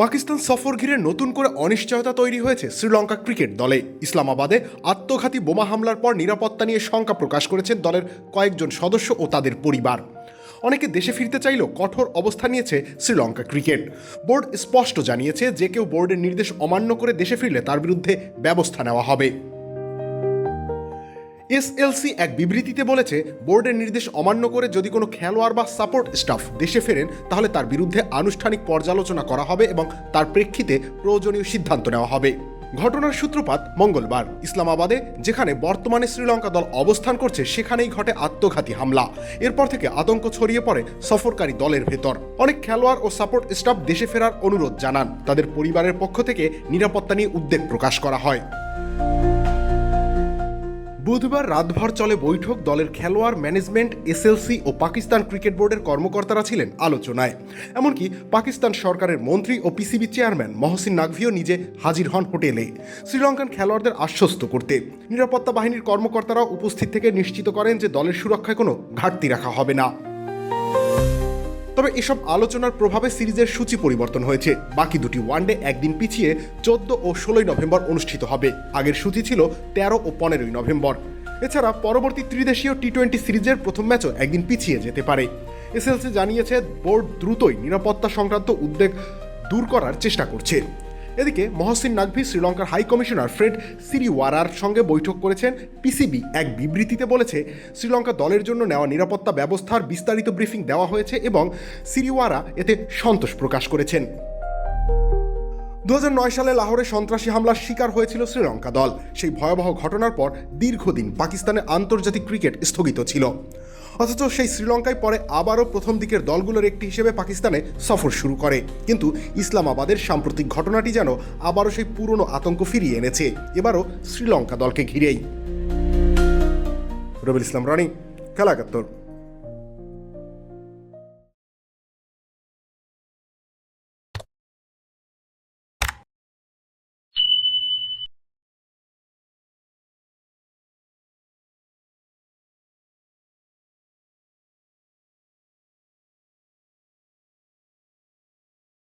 পাকিস্তান সফর ঘিরে নতুন করে অনিশ্চয়তা তৈরি হয়েছে শ্রীলঙ্কা ক্রিকেট দলে। ইসলামাবাদে আত্মঘাতী বোমা হামলার পর নিরাপত্তা নিয়ে শঙ্কা প্রকাশ করেছেন দলের কয়েকজন সদস্য ও তাদের পরিবার। অনেকে দেশে ফিরতে চাইলেও কঠোর অবস্থা নিয়েছে শ্রীলঙ্কা ক্রিকেট। বোর্ড স্পষ্ট জানিয়েছে, যে কেউ বোর্ডের নির্দেশ অমান্য করে দেশে ফিরলে তার বিরুদ্ধে ব্যবস্থা নেওয়া হবে। এসএলসি এক বিবৃতিতে বলেছে, বোর্ডের নির্দেশ অমান্য করে যদি কোনো খেলোয়াড় বা সাপোর্ট স্টাফ দেশে ফেরেন, তাহলে তার বিরুদ্ধে আনুষ্ঠানিক পর্যালোচনা করা হবে এবং তার প্রেক্ষিতে প্রয়োজনীয় সিদ্ধান্ত নেওয়া হবে। ঘটনার সূত্রপাত মঙ্গলবার। ইসলামাবাদে, যেখানে বর্তমানে শ্রীলঙ্কা দল অবস্থান করছে, সেখানেই ঘটে আত্মঘাতী হামলা। এরপর থেকে আতঙ্ক ছড়িয়ে পড়ে সফরকারী দলের ভেতর। অনেক খেলোয়াড় ও সাপোর্ট স্টাফ দেশে ফেরার অনুরোধ জানান। তাদের পরিবারের পক্ষ থেকে নিরাপত্তা নিয়ে উদ্বেগ প্রকাশ করা হয়। বুধবার রাতভর চলে বৈঠক দলের খেলোয়াড় ম্যানেজমেন্ট, এসএলসি ও পাকিস্তান ক্রিকেট বোর্ডের কর্মকর্তারা ছিলেন আলোচনায়। এমনকি পাকিস্তান সরকারের মন্ত্রী ও পিসিবি চেয়ারম্যান মহসিন নাকভিও নিজে হাজির হন হোটেলে। শ্রীলঙ্কান খেলোয়াড়দের আশ্বস্ত করতে। নিরাপত্তা বাহিনীর কর্মকর্তারাও উপস্থিত থেকে নিশ্চিত করেন যে দলের সুরক্ষায় কোনো ঘাটতি রাখা হবে না। তবে এসব আলোচনার প্রভাবে সিরিজের সূচি পরিবর্তন হয়েছে। বাকি দুটি ওয়ানডে একদিন পিছিয়ে চোদ্দ ও ষোলোই নভেম্বর অনুষ্ঠিত হবে। আগের সূচি ছিল তেরো ও পনেরোই নভেম্বর। এছাড়া পরবর্তী ত্রিদেশীয় টি টোয়েন্টি সিরিজের প্রথম ম্যাচও একদিন পিছিয়ে যেতে পারে। এসএলসি জানিয়েছে, বোর্ড দ্রুতই নিরাপত্তা সংক্রান্ত উদ্বেগ দূর করার চেষ্টা করছে। এদিকে মহসিন নাকভি শ্রীলঙ্কার হাই কমিশনার ফ্রেড সিরিওয়ারার সঙ্গে বৈঠক করেছেন পিসিবি। এক বিবৃতিতে বলেছে, শ্রীলঙ্কা দলের জন্য নেওয়া নিরাপত্তা ব্যবস্থার বিস্তারিত ব্রিফিং দেওয়া হয়েছে এবং সিরিওয়ারা এতে সন্তোষ প্রকাশ করেছেন। দু হাজার নয় সালে লাহোরে সন্ত্রাসী হামলার শিকার হয়েছিল শ্রীলঙ্কা দল। সেই ভয়াবহ ঘটনার পর দীর্ঘদিন পাকিস্তানে আন্তর্জাতিক ক্রিকেট স্থগিত ছিল। অথচ সেই শ্রীলঙ্কায় পরে আবারও প্রথম দিকের দলগুলোর একটি হিসেবে পাকিস্তানে সফর শুরু করে। কিন্তু ইসলামাবাদের সাম্প্রতিক ঘটনাটি যেন আবারও সেই পুরনো আতঙ্ক ফিরিয়ে এনেছে। এবারও শ্রীলঙ্কা দলকে ঘিরেই। রবিল ইসলাম রানি খেলা একাত্তর